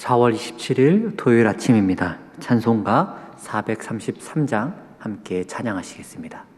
4월 27일 토요일 아침입니다. 찬송가 433장 함께 찬양하시겠습니다.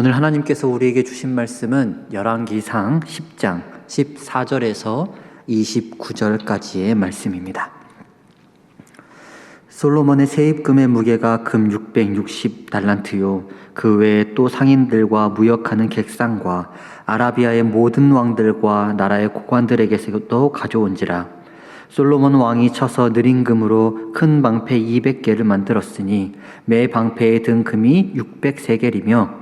오늘 하나님께서 우리에게 주신 말씀은 열왕기상 10장 14절에서 29절까지의 말씀입니다. 솔로몬의 세입금의 무게가 금 660달란트요. 그 외에 또 상인들과 무역하는 객상과 아라비아의 모든 왕들과 나라의 고관들에게서도 가져온지라. 솔로몬 왕이 쳐서 느린 금으로 큰 방패 200개를 만들었으니 매 방패의 등금이 603개리며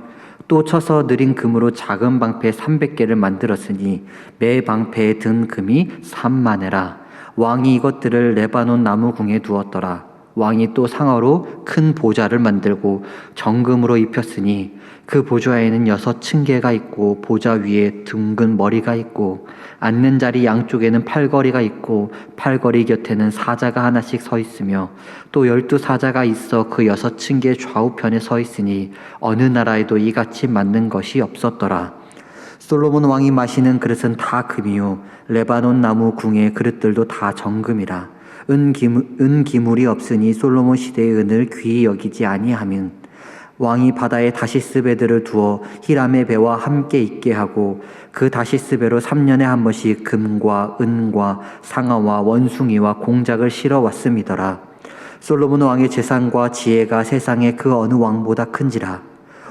또 쳐서 느린 금으로 작은 방패 300개를 만들었으니 매 방패에 든 금이 3만에라. 왕이 이것들을 레바논 나무 궁에 두었더라. 왕이 또 상어로 큰 보좌를 만들고 정금으로 입혔으니 그 보좌에는 여섯 층계가 있고 보좌 위에 둥근 머리가 있고 앉는 자리 양쪽에는 팔걸이가 있고 팔걸이 곁에는 사자가 하나씩 서 있으며 또 열두 사자가 있어 그 여섯 층계 좌우편에 서 있으니 어느 나라에도 이같이 맞는 것이 없었더라. 솔로몬 왕이 마시는 그릇은 다 금이요 레바논 나무 궁의 그릇들도 다 정금이라 은, 기물, 은 기물이 없으니 솔로몬 시대의 은을 귀히 여기지 아니하면 왕이 바다에 다시스 배들을 두어 히람의 배와 함께 있게 하고 그 다시스 배로 3년에 한 번씩 금과 은과 상아와 원숭이와 공작을 실어 왔음이더라. 솔로몬 왕의 재산과 지혜가 세상의 그 어느 왕보다 큰지라.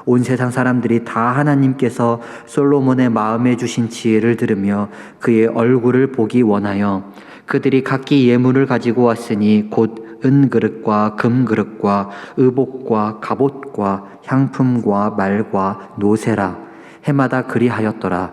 온 세상 사람들이 다 하나님께서 솔로몬의 마음에 주신 지혜를 들으며 그의 얼굴을 보기 원하여 그들이 각기 예물을 가지고 왔으니 곧 은그릇과 금그릇과 의복과 갑옷과 향품과 말과 노새라. 해마다 그리하였더라.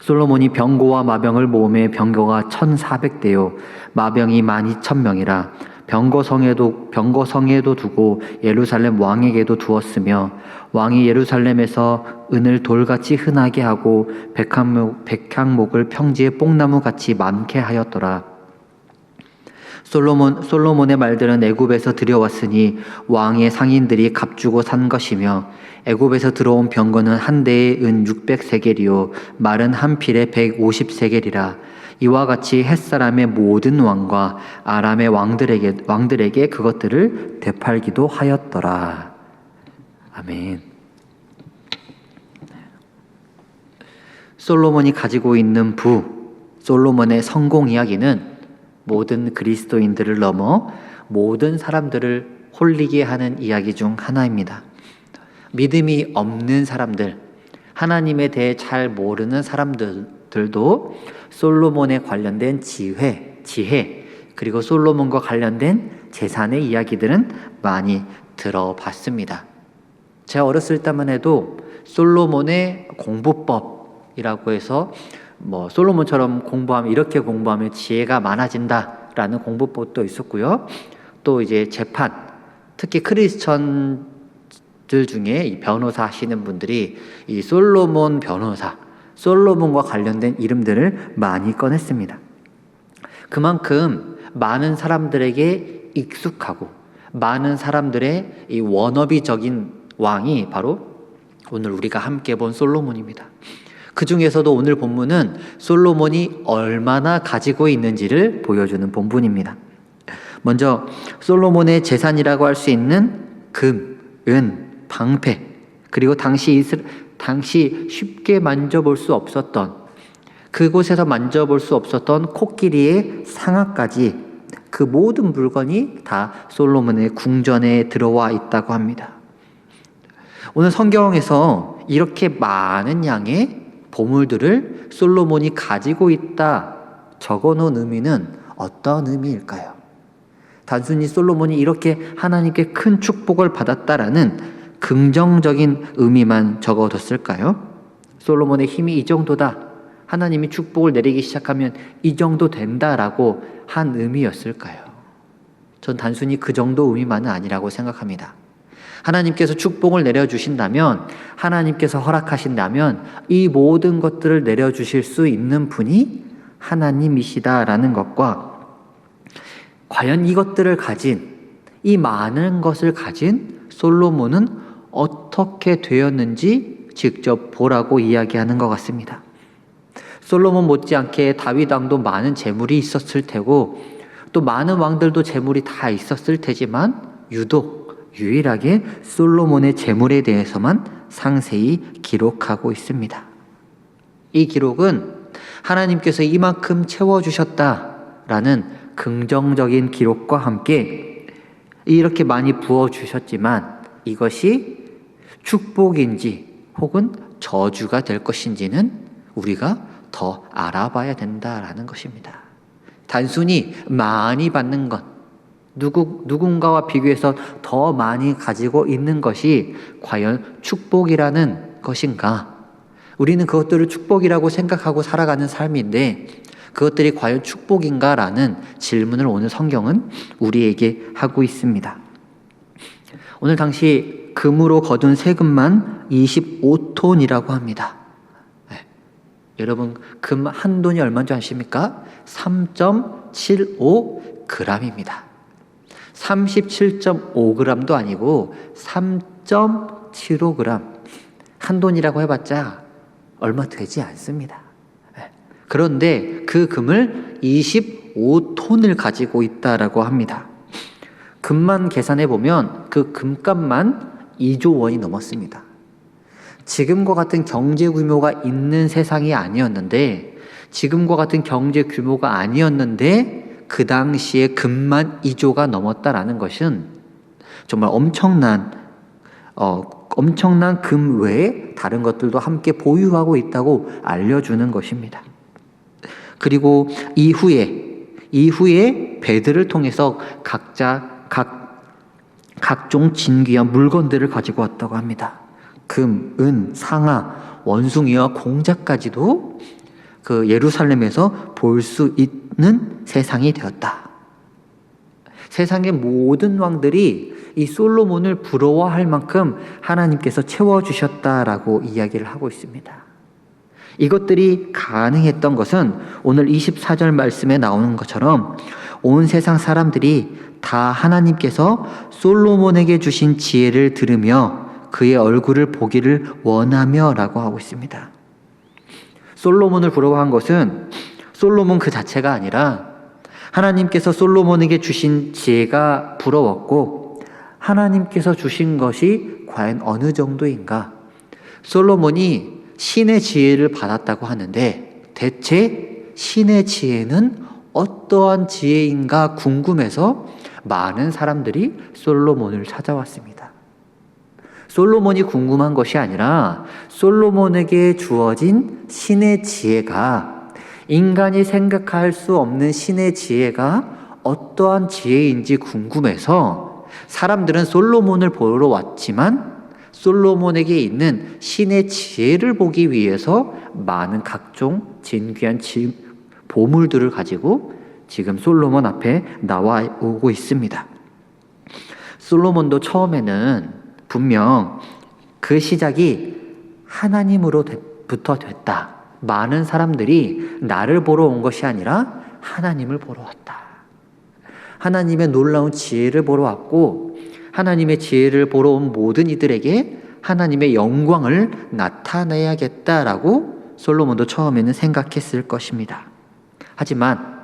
솔로몬이 병고와 마병을 모음해 병거가 1400대요. 마병이 12000명이라. 병거성에도 병거성에도 두고 예루살렘 왕에게도 두었으며 왕이 예루살렘에서 은을 돌같이 흔하게 하고 백향목, 백향목을 평지에 뽕나무 같이 많게 하였더라 솔로몬 솔로몬의 말들은 애굽에서 들여왔으니 왕의 상인들이 값주고 산 것이며 애굽에서 들어온 병거는 한 대에 은 600세겔이요 말은 한 필에 150세겔이라 이와 같이 햇사람의 모든 왕과 아람의 왕들에게 왕들에게 그것들을 되팔기도 하였더라. 아멘. 솔로몬이 가지고 있는 부, 솔로몬의 성공 이야기는 모든 그리스도인들을 넘어 모든 사람들을 홀리게 하는 이야기 중 하나입니다. 믿음이 없는 사람들, 하나님에 대해 잘 모르는 사람들도 솔로몬에 관련된 지혜, 지혜, 그리고 솔로몬과 관련된 재산의 이야기들은 많이 들어봤습니다. 제가 어렸을 때만 해도 솔로몬의 공부법이라고 해서 뭐 솔로몬처럼 공부하면 이렇게 공부하면 지혜가 많아진다라는 공부법도 있었고요. 또 이제 재판, 특히 크리스천들 중에 이 변호사 하시는 분들이 이 솔로몬 변호사, 솔로몬과 관련된 이름들을 많이 꺼냈습니다. 그만큼 많은 사람들에게 익숙하고 많은 사람들의 이 워너비적인 왕이 바로 오늘 우리가 함께 본 솔로몬입니다. 그 중에서도 오늘 본문은 솔로몬이 얼마나 가지고 있는지를 보여주는 본문입니다. 먼저 솔로몬의 재산이라고 할 수 있는 금, 은, 방패, 그리고 당시 이스라, 당시 쉽게 만져볼 수 없었던 그곳에서 만져볼 수 없었던 코끼리의 상아까지 그 모든 물건이 다 솔로몬의 궁전에 들어와 있다고 합니다. 오늘 성경에서 이렇게 많은 양의 보물들을 솔로몬이 가지고 있다 적어 놓은 의미는 어떤 의미일까요? 단순히 솔로몬이 이렇게 하나님께 큰 축복을 받았다라는 긍정적인 의미만 적어뒀을까요? 솔로몬의 힘이 이 정도다. 하나님이 축복을 내리기 시작하면 이 정도 된다라고 한 의미였을까요? 전 단순히 그 정도 의미만은 아니라고 생각합니다. 하나님께서 축복을 내려주신다면, 하나님께서 허락하신다면, 이 모든 것들을 내려주실 수 있는 분이 하나님이시다라는 것과, 과연 이것들을 가진, 이 많은 것을 가진 솔로몬은 어떻게 되었는지 직접 보라고 이야기하는 것 같습니다. 솔로몬 못지않게 다윗 왕도 많은 재물이 있었을 테고, 또 많은 왕들도 재물이 다 있었을 테지만, 유독 유일하게 솔로몬의 재물에 대해서만 상세히 기록하고 있습니다. 이 기록은 하나님께서 이만큼 채워주셨다라는 긍정적인 기록과 함께 이렇게 많이 부어 주셨지만 이것이 축복인지 혹은 저주가 될 것인지는 우리가 더 알아봐야 된다라는 것입니다. 단순히 많이 받는 것, 누구, 누군가와 비교해서 더 많이 가지고 있는 것이 과연 축복이라는 것인가? 우리는 그것들을 축복이라고 생각하고 살아가는 삶인데 그것들이 과연 축복인가라는 질문을 오늘 성경은 우리에게 하고 있습니다. 오늘 당시 금으로 거둔 세금만 25톤이라고 합니다. 네. 여러분 금 한 돈이 얼마인 줄 아십니까? 3.75g입니다. 37.5g도 아니고 3.75g 한 돈이라고 해봤자 얼마 되지 않습니다. 네. 그런데 그 금을 25톤을 가지고 있다라고 합니다. 금만 계산해 보면 그 금값만 2조 원이 넘었습니다. 지금과 같은 경제 규모가 있는 세상이 아니었는데 지금과 같은 경제 규모가 아니었는데 그 당시에 금만 2조가 넘었다라는 것은 정말 엄청난 어, 엄청난 금 외에 다른 것들도 함께 보유하고 있다고 알려주는 것입니다. 그리고 이후에 이후에 배들을 통해서 각자 각 각종 진귀한 물건들을 가지고 왔다고 합니다. 금, 은, 상아, 원숭이와 공자까지도 그 예루살렘에서 볼 수 있는 세상이 되었다. 세상의 모든 왕들이 이 솔로몬을 부러워할 만큼 하나님께서 채워주셨다라고 이야기를 하고 있습니다. 이것들이 가능했던 것은 오늘 24절 말씀에 나오는 것처럼 온 세상 사람들이 다 하나님께서 솔로몬에게 주신 지혜를 들으며 그의 얼굴을 보기를 원하며 라고 하고 있습니다. 솔로몬을 부러워한 것은 솔로몬 그 자체가 아니라 하나님께서 솔로몬에게 주신 지혜가 부러웠고 하나님께서 주신 것이 과연 어느 정도인가? 솔로몬이 신의 지혜를 받았다고 하는데 대체 신의 지혜는 어떠한 지혜인가 궁금해서 많은 사람들이 솔로몬을 찾아왔습니다. 솔로몬이 궁금한 것이 아니라 솔로몬에게 주어진 신의 지혜가 인간이 생각할 수 없는 신의 지혜가 어떠한 지혜인지 궁금해서 사람들은 솔로몬을 보러 왔지만 솔로몬에게 있는 신의 지혜를 보기 위해서 많은 각종 진귀한 지, 보물들을 가지고 지금 솔로몬 앞에 나와 오고 있습니다. 솔로몬도 처음에는 분명 그 시작이 하나님으로부터 됐다. 많은 사람들이 나를 보러 온 것이 아니라 하나님을 보러 왔다. 하나님의 놀라운 지혜를 보러 왔고 하나님의 지혜를 보러 온 모든 이들에게 하나님의 영광을 나타내야겠다라고 솔로몬도 처음에는 생각했을 것입니다. 하지만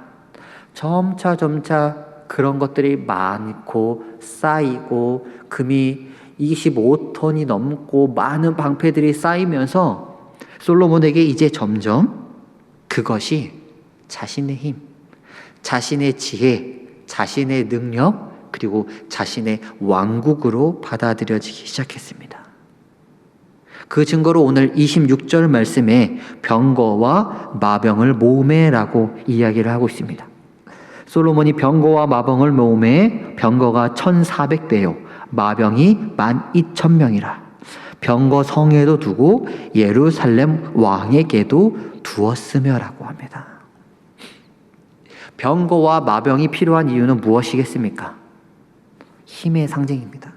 점차 점차 그런 것들이 많고 쌓이고 금이 25톤이 넘고 많은 방패들이 쌓이면서 솔로몬에게 이제 점점 그것이 자신의 힘, 자신의 지혜, 자신의 능력, 그리고 자신의 왕국으로 받아들여지기 시작했습니다. 그 증거로 오늘 26절 말씀에 병거와 마병을 모으매라고 이야기를 하고 있습니다. 솔로몬이 병거와 마병을 모으매 병거가 1400대요. 마병이 12,000명이라. 병거 성에도 두고 예루살렘 왕에게도 두었으며라고 합니다. 병거와 마병이 필요한 이유는 무엇이겠습니까? 힘의 상징입니다.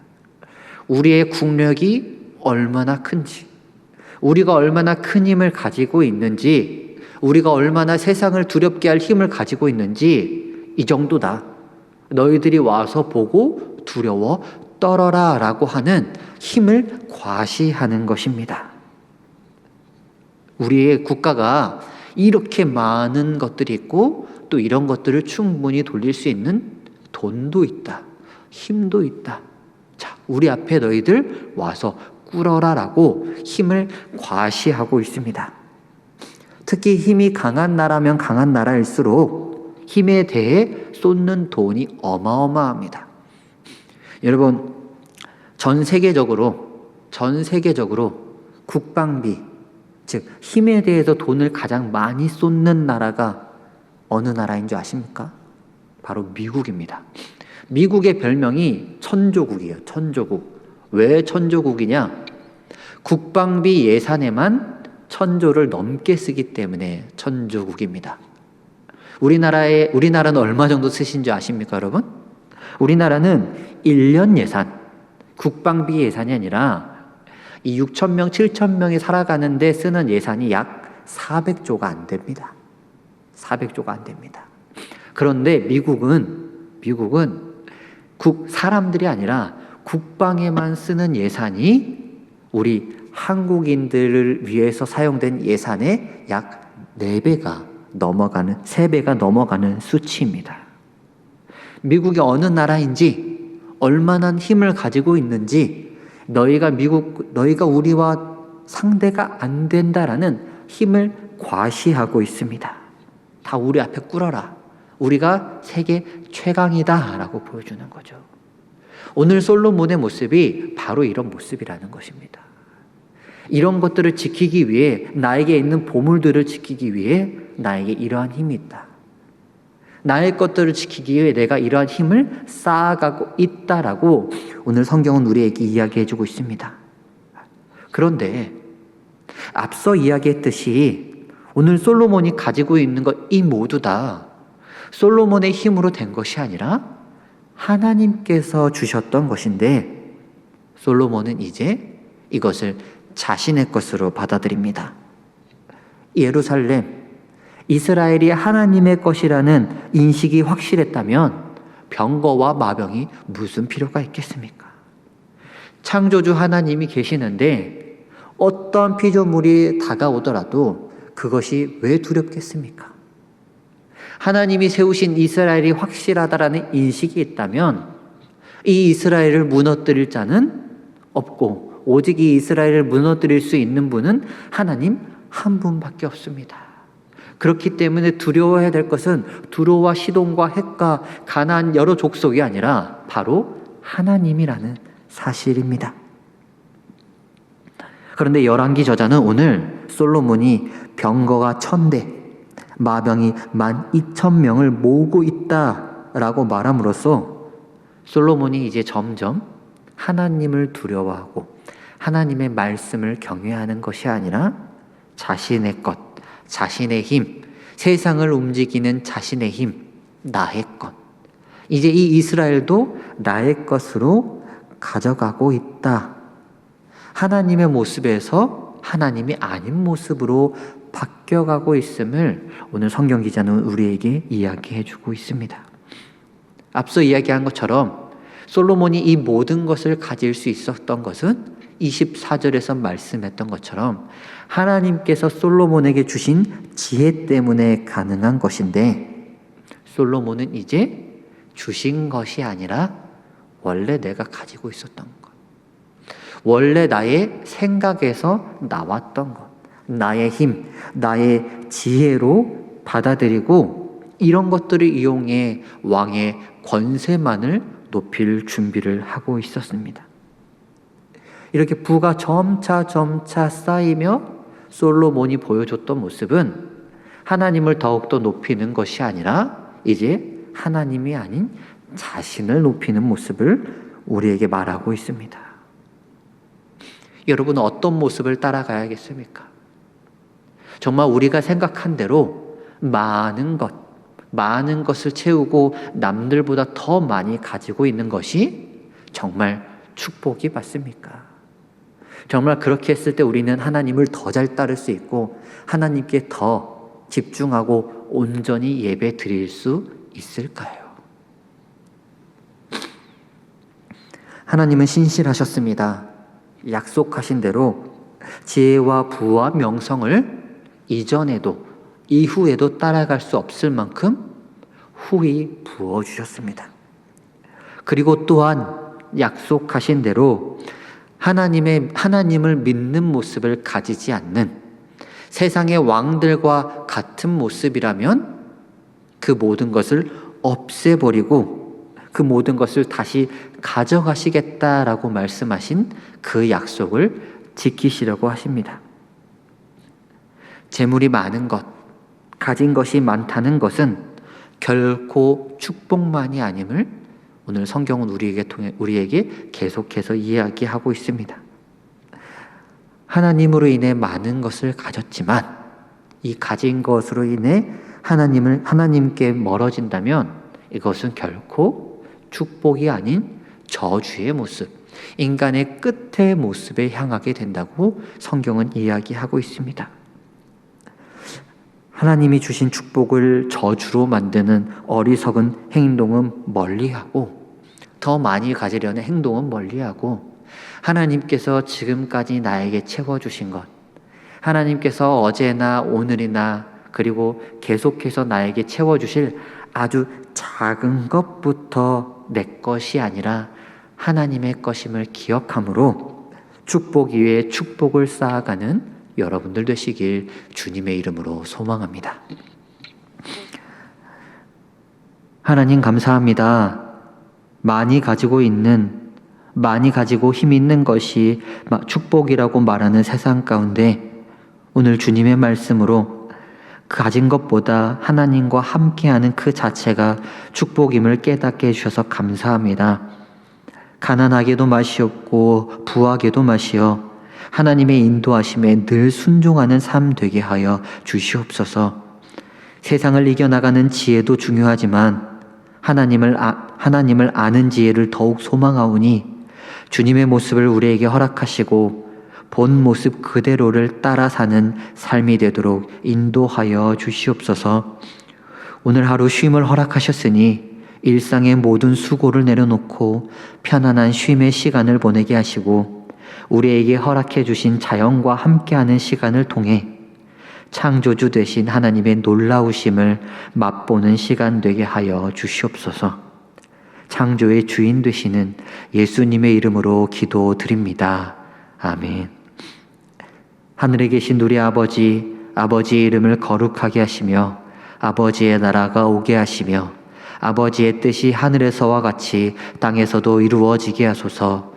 우리의 국력이 얼마나 큰지, 우리가 얼마나 큰 힘을 가지고 있는지, 우리가 얼마나 세상을 두렵게 할 힘을 가지고 있는지, 이 정도다. 너희들이 와서 보고 두려워 떨어라 라고 하는 힘을 과시하는 것입니다. 우리의 국가가 이렇게 많은 것들이 있고 또 이런 것들을 충분히 돌릴 수 있는 돈도 있다. 힘도 있다. 자, 우리 앞에 너희들 와서 꿇어라 라고 힘을 과시하고 있습니다. 특히 힘이 강한 나라면 강한 나라일수록 힘에 대해 쏟는 돈이 어마어마합니다. 여러분 전 세계적으로 전 세계적으로 국방비 즉 힘에 대해서 돈을 가장 많이 쏟는 나라가 어느 나라인 줄 아십니까? 바로 미국입니다. 미국의 별명이 천조국이에요. 천조국. 왜 천조국이냐? 국방비 예산에만 천조를 넘게 쓰기 때문에 천조국입니다. 우리나라에 우리나라는 얼마 정도 쓰신 줄 아십니까, 여러분? 우리나라는 1년 예산, 국방비 예산이 아니라 이 6천 명, 7천 명이 살아가는데 쓰는 예산이 약 400조가 안 됩니다. 400조가 안 됩니다. 그런데 미국은 미국은 국 사람들이 아니라 국방에만 쓰는 예산이 우리 한국인들을 위해서 사용된 예산의 약 4배가 넘어가는 3배가 넘어가는 수치입니다. 미국이 어느 나라인지 얼마나 힘을 가지고 있는지 너희가 미국 너희가 우리와 상대가 안 된다라는 힘을 과시하고 있습니다. 다 우리 앞에 꿇어라. 우리가 세계 최강이다라고 보여주는 거죠. 오늘 솔로몬의 모습이 바로 이런 모습이라는 것입니다. 이런 것들을 지키기 위해 나에게 있는 보물들을 지키기 위해 나에게 이러한 힘이 있다. 나의 것들을 지키기 위해 내가 이러한 힘을 쌓아가고 있다라고 오늘 성경은 우리에게 이야기해 주고 있습니다. 그런데 앞서 이야기했듯이 오늘 솔로몬이 가지고 있는 것 이 모두 다 솔로몬의 힘으로 된 것이 아니라 하나님께서 주셨던 것인데 솔로몬은 이제 이것을 자신의 것으로 받아들입니다. 예루살렘, 이스라엘이 하나님의 것이라는 인식이 확실했다면 병거와 마병이 무슨 필요가 있겠습니까? 창조주 하나님이 계시는데 어떤 피조물이 다가오더라도 그것이 왜 두렵겠습니까? 하나님이 세우신 이스라엘이 확실하다라는 인식이 있다면 이 이스라엘을 무너뜨릴 자는 없고 오직 이 이스라엘을 무너뜨릴 수 있는 분은 하나님 한 분밖에 없습니다. 그렇기 때문에 두려워해야 될 것은 두로와 시돈과 헷과 가나안 여러 족속이 아니라 바로 하나님이라는 사실입니다. 그런데 열왕기 저자는 오늘 솔로몬이 병거가 천대, 마병이 만 이천 명을 모으고 있다라고 말함으로써 솔로몬이 이제 점점 하나님을 두려워하고 하나님의 말씀을 경외하는 것이 아니라 자신의 것, 자신의 힘, 세상을 움직이는 자신의 힘, 나의 것. 이제 이 이스라엘도 나의 것으로 가져가고 있다. 하나님의 모습에서 하나님이 아닌 모습으로 바뀌어가고 있음을 오늘 성경 기자는 우리에게 이야기해 주고 있습니다. 앞서 이야기한 것처럼 솔로몬이 이 모든 것을 가질 수 있었던 것은 24절에서 말씀했던 것처럼 하나님께서 솔로몬에게 주신 지혜 때문에 가능한 것인데 솔로몬은 이제 주신 것이 아니라 원래 내가 가지고 있었던 것. 원래 나의 생각에서 나왔던 것. 나의 힘, 나의 지혜로 받아들이고 이런 것들을 이용해 왕의 권세만을 높일 준비를 하고 있었습니다. 이렇게 부가 점차 점차 쌓이며 솔로몬이 보여줬던 모습은 하나님을 더욱더 높이는 것이 아니라 이제 하나님이 아닌 자신을 높이는 모습을 우리에게 말하고 있습니다. 여러분은 어떤 모습을 따라가야겠습니까? 정말 우리가 생각한 대로 많은 것, 많은 것을 채우고 남들보다 더 많이 가지고 있는 것이 정말 축복이 맞습니까? 정말 그렇게 했을 때 우리는 하나님을 더 잘 따를 수 있고 하나님께 더 집중하고 온전히 예배 드릴 수 있을까요? 하나님은 신실하셨습니다. 약속하신 대로 지혜와 부와 명성을 이전에도 이후에도 따라갈 수 없을 만큼 후히 부어 주셨습니다. 그리고 또한 약속하신 대로 하나님의 하나님을 믿는 모습을 가지지 않는 세상의 왕들과 같은 모습이라면 그 모든 것을 없애버리고 그 모든 것을 다시 가져가시겠다라고 말씀하신 그 약속을 지키시려고 하십니다. 재물이 많은 것, 가진 것이 많다는 것은 결코 축복만이 아님을 오늘 성경은 우리에게 통해 우리에게 계속해서 이야기하고 있습니다. 하나님으로 인해 많은 것을 가졌지만 이 가진 것으로 인해 하나님을 하나님께 멀어진다면 이것은 결코 축복이 아닌 저주의 모습, 인간의 끝의 모습에 향하게 된다고 성경은 이야기하고 있습니다. 하나님이 주신 축복을 저주로 만드는 어리석은 행동은 멀리하고 더 많이 가지려는 행동은 멀리하고 하나님께서 지금까지 나에게 채워주신 것, 하나님께서 어제나 오늘이나 그리고 계속해서 나에게 채워주실 아주 작은 것부터 내 것이 아니라 하나님의 것임을 기억함으로 축복 위에 축복을 쌓아가는 여러분들 되시길 주님의 이름으로 소망합니다. 하나님 감사합니다. 많이 가지고 있는, 많이 가지고 힘 있는 것이 축복이라고 말하는 세상 가운데 오늘 주님의 말씀으로 가진 것보다 하나님과 함께하는 그 자체가 축복임을 깨닫게 해주셔서 감사합니다. 가난하게도 마시옵고 부하게도 마시어 하나님의 인도하심에 늘 순종하는 삶 되게 하여 주시옵소서. 세상을 이겨나가는 지혜도 중요하지만 하나님을 아, 하나님을 아는 지혜를 더욱 소망하오니 주님의 모습을 우리에게 허락하시고 본 모습 그대로를 따라 사는 삶이 되도록 인도하여 주시옵소서. 오늘 하루 쉼을 허락하셨으니 일상의 모든 수고를 내려놓고 편안한 쉼의 시간을 보내게 하시고 우리에게 허락해 주신 자연과 함께하는 시간을 통해 창조주 되신 하나님의 놀라우심을 맛보는 시간 되게 하여 주시옵소서. 창조의 주인 되시는 예수님의 이름으로 기도드립니다. 아멘. 하늘에 계신 우리 아버지, 아버지의 이름을 거룩하게 하시며 아버지의 나라가 오게 하시며 아버지의 뜻이 하늘에서와 같이 땅에서도 이루어지게 하소서.